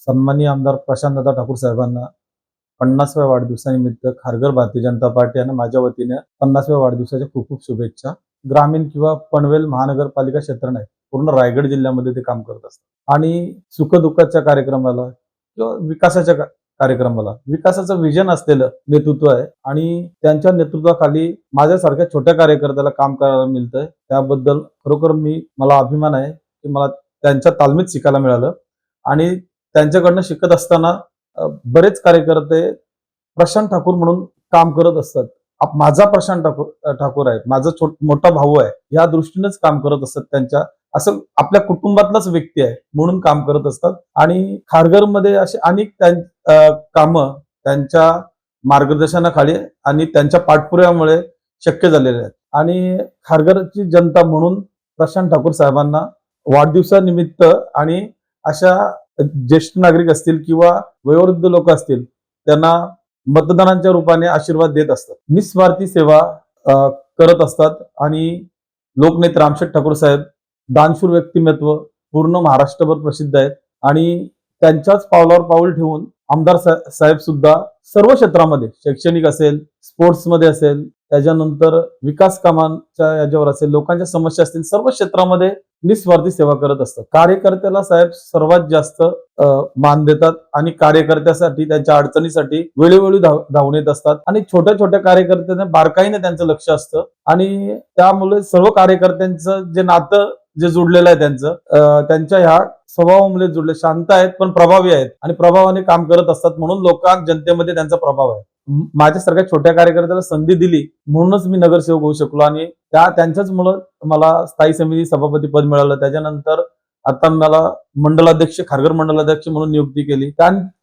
सन्माननीय आमदार प्रशांतदादा ठाकूर साहेबांना पन्नासव्या वाढदिवसानिमित्त खारघर भारतीय जनता पार्टी आणि माझ्या वतीने पन्नासव्या वाढदिवसाच्या खूप खूप शुभेच्छा. ग्रामीण किंवा पनवेल महानगरपालिका क्षेत्र नाही पूर्ण रायगड जिल्ह्यामध्ये ते काम करत असतात. आणि सुखदुःखाच्या कार्यक्रमाला किंवा विकासाच्या का- कार्यक्रमाला विकासाचं विजन असलेलं नेतृत्व आहे आणि त्यांच्या नेतृत्वाखाली माझ्यासारख्या छोट्या कार्यकर्त्याला काम करायला मिळतंय. त्याबद्दल खरोखर मी मला अभिमान आहे की मला त्यांच्या तालमीत शिकायला मिळालं. आणि त्यांच्याकडनं शिकत असताना बरेच कार्यकर्ते प्रशांत ठाकूर म्हणून काम करत असतात. माझा प्रशांत ठाकूर ठाकूर आहे माझा छोट मोठा भाऊ आहे. या दृष्टीनेच काम करत असतात त्यांच्या. असं आपल्या कुटुंबातलाच व्यक्ती आहे म्हणून काम करत असतात. आणि खारघरमध्ये असे अनेक त्यां- कामं त्यांच्या मार्गदर्शनाखाली आणि त्यांच्या पाठपुराव्यामुळे शक्य झालेले आहेत. आणि खारघरची जनता म्हणून प्रशांत ठाकूर साहेबांना वाढदिवसानिमित्त आणि अशा ज्येष्ठ नागरिक असतील किंवा वयोवृद्ध लोक असतील त्यांना मतदानांच्या रूपाने आशीर्वाद देत असतात. निस्वार्थी सेवा करत असतात आणि लोकनेते रामशेठ ठाकूर साहेब दानशूर व्यक्तिमत्व पूर्ण महाराष्ट्रभर प्रसिद्ध आहेत. आणि त्यांच्याच पावलावर पाऊल ठेवून आमदार साहेब सुद्धा सर्व क्षेत्रामध्ये शैक्षणिक असेल स्पोर्ट्समध्ये असेल त्याच्यानंतर विकास कामांच्या याच्यावर असेल लोकांच्या समस्या असतील सर्व क्षेत्रामध्ये निस्वार्थी सेवा करत असतात. कार्यकर्त्याला साहेब सर्वात जास्त मान देतात आणि कार्यकर्त्यासाठी त्यांच्या अडचणीसाठी वेळोवेळी धाव- धावून येत असतात. आणि छोट्या छोट्या कार्यकर्त्यांना बारकाईने त्यांचं लक्ष असतं. आणि त्यामुळे सर्व कार्यकर्त्यांचं जे नातं जे जुडलेलं आहे त्यांचं त्यांच्या ह्या स्वभावामुळे जुडले शांत आहेत पण प्रभावी आहेत आणि प्रभावाने काम करत असतात म्हणून लोकांत जनतेमध्ये त्यांचा प्रभाव आहे. माझ्या माझ्यासारख्या छोट्या कार्यकर्त्याला संधी दिली म्हणूनच मी नगरसेवक होऊ शकलो आणि त्या त्यांच्याच मुळे मला स्थायी समिती सभापती पद मिळालं. त्याच्यानंतर आता मला मंडलाध्यक्ष खारघर मंडलाध्यक्ष म्हणून नियुक्ती केली.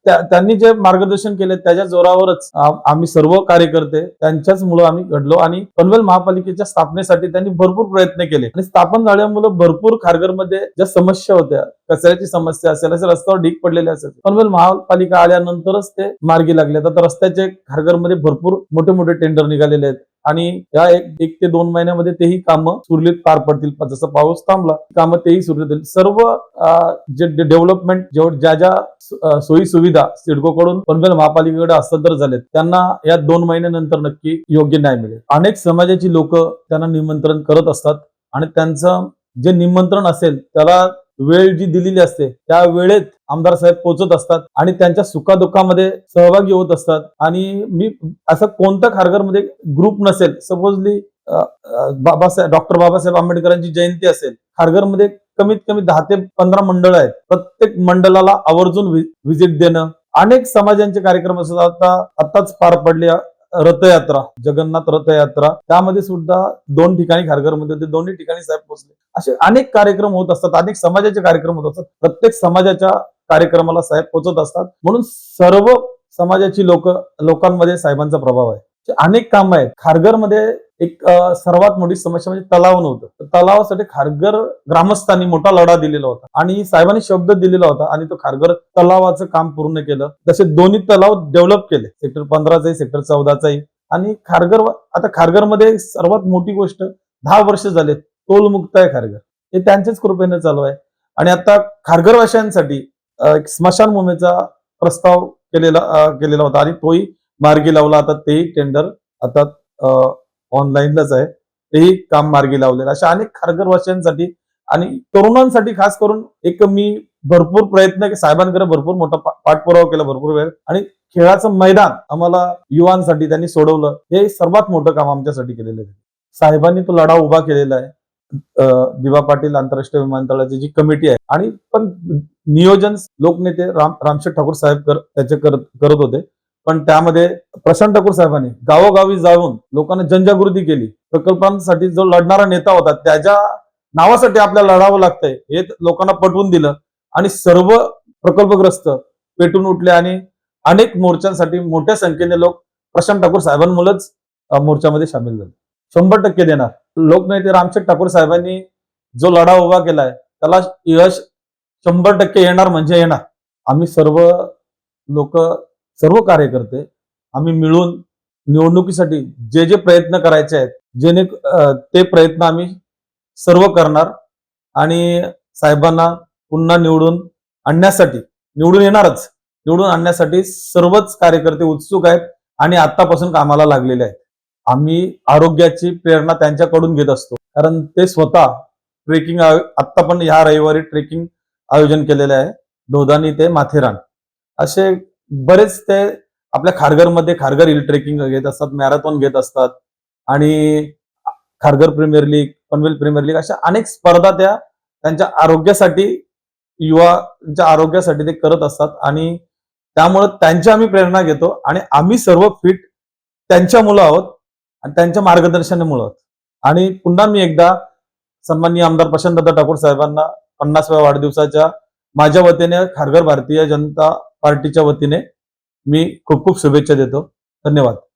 त्यांनी जे मार्गदर्शन केले त्याच्या जोरावरच आम्ही सर्व कार्यकर्ते त्यांच्याच मुळे आम्ही घडलो आणि पनवेल महापालिकेच्या स्थापनेसाठी त्यांनी भरपूर प्रयत्न केले. आणि स्थापन झाल्यामुळे भरपूर खारघरमध्ये ज्या समस्या होत्या कचऱ्याची समस्या असेल असे रस्त्यावर ढीक पडलेले असेल पनवेल महापालिका आल्यानंतरच ते मार्गी लागले. आता रस्त्याचे खारघरमध्ये भरपूर मोठे मोठे टेंडर निघालेले आहेत. आणि या एक एक ते दोन महिन्यामध्ये तेही कामं सुरळीत पार पडतील. जसं पाऊस थांबला कामं तेही सुरळीत सर्व जे डेव्हलपमेंट ज्या ज्या सोयी सुविधा सिडकोकडून पनवेल महापालिकेकडे हस्तांतर झालेत त्यांना या दोन महिन्यानंतर नक्की योग्य न्याय मिळेल. अनेक समाजाची लोक त्यांना निमंत्रण करत असतात आणि त्यांचं जे निमंत्रण असेल त्याला वेळ जी दिलेली असते त्या वेळेत आमदार साहेब पोहोचत असतात आणि त्यांच्या सुखादुःखामध्ये सहभागी होत असतात. आणि मी असं कोणतं खारघरमध्ये ग्रुप नसेल सपोजली बाबासाहेब डॉक्टर बाबासाहेब आंबेडकरांची जयंती असेल खारघरमध्ये कमीत कमी दहा ते पंधरा मंडळ आहेत. प्रत्येक मंडळाला आवर्जून व्हिजिट देणं अनेक समाजांचे कार्यक्रम असतात. आता आताच पार पडले रथयात्रा जगन्नाथ रथयात्रा त्यामध्ये सुद्धा दोन ठिकाणी खारघरमध्ये होते दोन्ही ठिकाणी साहेब पोहोचले. असे अनेक कार्यक्रम होत असतात अनेक समाजाचे कार्यक्रम होत असतात. प्रत्येक समाजाच्या कार्यक्रमाला साहेब पोहोचत असतात. म्हणून सर्व समाजाची लोक लोकांमध्ये साहेबांचा प्रभाव आहे. अनेक काम आहेत. खारघरमध्ये एक सर्वात मोठी समस्या म्हणजे तलाव नव्हतं. तर तलावासाठी खारघर ग्रामस्थांनी मोठा लढा दिलेला होता आणि साहेबांनी शब्द दिलेला होता आणि तो खारघर तलावाचं काम पूर्ण केलं. तसे दोन्ही तलाव डेव्हलप केले. सेक्टर पंधराचाही सेक्टर चौदाचाही. आणि खारघर आता खारघरमध्ये सर्वात मोठी गोष्ट दहा वर्ष झाले टोलमुक्त आहे खारघर. हे त्यांच्याच कृपेने चालू आहे. आणि आता खारघरवाशांसाठी अं, एक स्मशानभूमीचा प्रस्ताव केलेला केलेला होता आणि तोही मार्गी लावला. आता तेही टेंडर आता ऑनलाईनलाच आहे. तेही काम मार्गी लावलेलं. अशा अनेक खारघरवासियांसाठी आणि तरुणांसाठी खास करून एक मी भरपूर प्रयत्न साहेबांकडे भरपूर मोठा पाठपुरावा केला भरपूर वेळ. आणि खेळाचं मैदान आम्हाला युवांसाठी त्यांनी सोडवलं. हे सर्वात मोठं काम आमच्यासाठी केलेलं आहे. साहेबांनी तो लढा उभा केलेला आहे. दिवा पाटील आंतरराष्ट्रीय विमानतळाची जी कमिटी आहे. आणि पण नियोजन लोकनेते राम रामशेठ ठाकूर साहेब कर त्याचे करत करत होते. पण त्यामध्ये प्रशांत ठाकूर साहेबांनी गावोगावी जाऊन लोकांना जनजागृती केली. प्रकल्पांसाठी जो लढणारा नेता होता त्याच्या नावासाठी आपल्याला लढावं लागतंय हे लोकांना पटवून दिलं. आणि सर्व प्रकल्पग्रस्त पेटून उठले आणि अनेक मोर्चांसाठी मोठ्या संख्येने लोक प्रशांत ठाकूर साहेबांमुळेच मोर्चामध्ये सामील झाले. शंभर टक्के देणार. लोकनेते रामशेठ ठाकूर साहेबांनी जो लढा उभा केलाय त्याला यश शंभर टक्के येणार म्हणजे येणार. आम्ही सर्व लोक सर्व कार्यकर्ते आम्ही मिळून निवडणुकीसाठी जे जे प्रयत्न करायचे आहेत जेणे ते प्रयत्न आम्ही सर्व करणार आणि साहेबांना पुन्हा निवडून आणण्यासाठी निवडून येणारच निवडून आणण्यासाठी सर्वच कार्यकर्ते उत्सुक आहेत आणि आतापासून कामाला लागलेले आहेत. आम्ही आरोग्याची प्रेरणा त्यांच्याकडून घेत असतो कारण ते स्वतः ट्रेकिंग आत्ता पण ह्या रविवारी ट्रेकिंग आयोजन केलेलं आहे दोधानी ते माथेरान. असे बरेच ते आपल्या खारघरमध्ये खारघर हिल ट्रेकिंग घेत असतात मॅरेथॉन घेत असतात. आणि Kharghar premier league Panvel premier league अशा अनेक स्पर्धा त्या त्यांच्या आरोग्यासाठी युवाच्या आरोग्यासाठी ते करत असतात. आणि त्यामुळे त्यांची आम्ही प्रेरणा घेतो आणि आम्ही सर्व फिट त्यांच्या मुलं आहोत आणि त्यांच्या मार्गदर्शनामुळे आहोत. आणि पुन्हा मी एकदा सन्माननीय आमदार प्रशांतदा ठाकूर साहेबांना पन्नासव्या वाढदिवसाच्या माझ्या वतीने खारघर भारतीय जनता पार्टीच्या वतीने मी खूप खूप शुभेच्छा देतो. धन्यवाद.